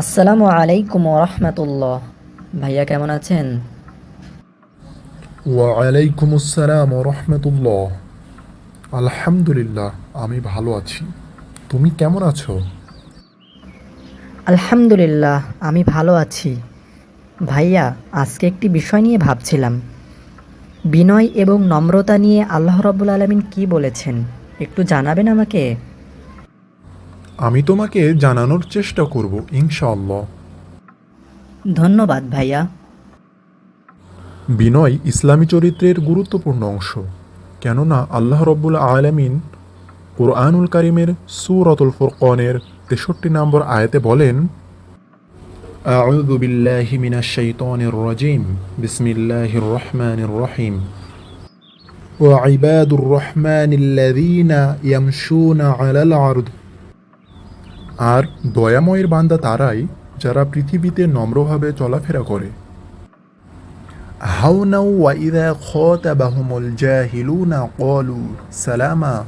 আসসালামু আলাইকুম রহমতুল্লাহ। ভাইয়া কেমন আছেন? ওয়ালাইকুম আসসালাম রহমতুল্লাহ। আলহামদুলিল্লাহ আমি ভালো আছি। তুমি কেমন আছো? আলহামদুলিল্লাহ আমি ভালো আছি। ভাইয়া আজকে একটি বিষয় নিয়ে ভাবছিলাম। বিনয় এবং নম্রতা নিয়ে আল্লাহ রব্বুল আলমিন কি বলেছেন একটু জানাবেন আমাকে? আমি তোমাকে জানানোর চেষ্টা করব ইনশাআল্লাহ ধন্যবাদ ভাইয়া বিনয় ইসলামী চরিত্রের গুরুত্বপূর্ণ অংশ কেননা আল্লাহ রব্বুল আলমিন কোরআনুল কারিমের সুরতুল ফুরকনের তেষট্টি নম্বর আয়াতে বলেন أعوذ بالله من الشيطان الرجيم بسم الله الرحمن الرحيم وعباد الرحمن الذين يمشون على الأرض আর দয়াময়ের বান্দা তারাই যারা পৃথিবীতে নম্রভাবে চলাফেরা করে। হাউনাউ ওয়াইদা খতাবাহুমুল জাহিলুনা ক্বালু সালামা।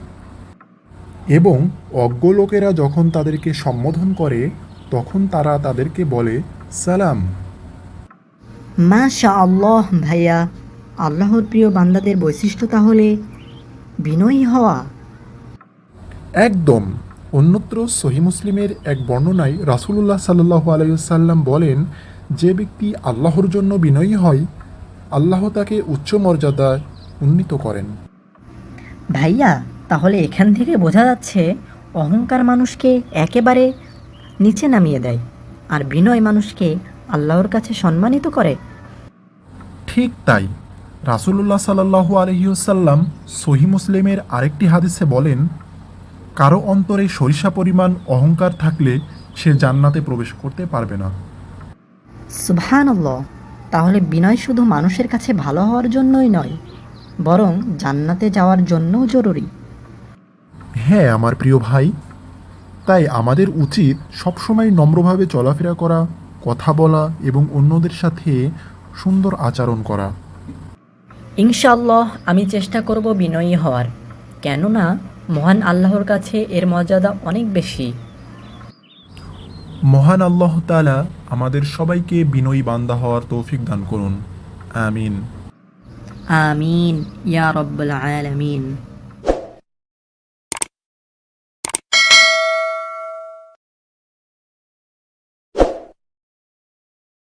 এবং অজ্ঞ লোকেরা যখন তাদেরকে সম্বোধন করে তখন তারা তাদেরকে বলে সালাম। মাশা আল্লাহ ভাইয়া আল্লাহর প্রিয় বান্দাদের বৈশিষ্ট্য তাহলে বিনয়ী হওয়া। একদম। অন্যত্র সহি মুসলিমের এক বর্ণনায় রাসূলুল্লাহ সাল্লাহ আলাইসাল্লাম বলেন যে ব্যক্তি আল্লাহর জন্য বিনয়ী হয় আল্লাহ তাকে উচ্চ মর্যাদায় উন্নীত করেন। ভাইয়া তাহলে এখান থেকে বোঝা যাচ্ছে অহংকার মানুষকে একেবারে নিচে নামিয়ে দেয় আর বিনয় মানুষকে আল্লাহর কাছে সম্মানিত করে। ঠিক তাই রাসূলুল্লাহ সাল্লাহু আলহিউসাল্লাম সহি মুসলিমের আরেকটি হাদিসে বলেন কারও অন্তরে সরিষা পরিমাণ অহংকার থাকলে সে জান্নাতে প্রবেশ করতে পারবে না। সুবহানাল্লাহ তাহলে বিনয় শুধু মানুষের কাছে ভালো হওয়ার জন্যই নয় বরং জান্নাতে যাওয়ার জন্যও জরুরি। হ্যাঁ আমার প্রিয় ভাই তাই আমাদের উচিত সবসময় নম্রভাবে চলাফেরা করা কথা বলা এবং অন্যদের সাথে সুন্দর আচরণ করা। ইনশাল্লাহ আমি চেষ্টা করব বিনয়ী হওয়ার। কেননা মহান আল্লাহর কাছে এর মর্যাদা অনেক বেশি। মহান আল্লাহ তালা আমাদের সবাইকে বিনয়ী বান্দা হওয়ার তৌফিক দান করুন। আমিন। আমিন। ইয়া রব্বুল আলামিন।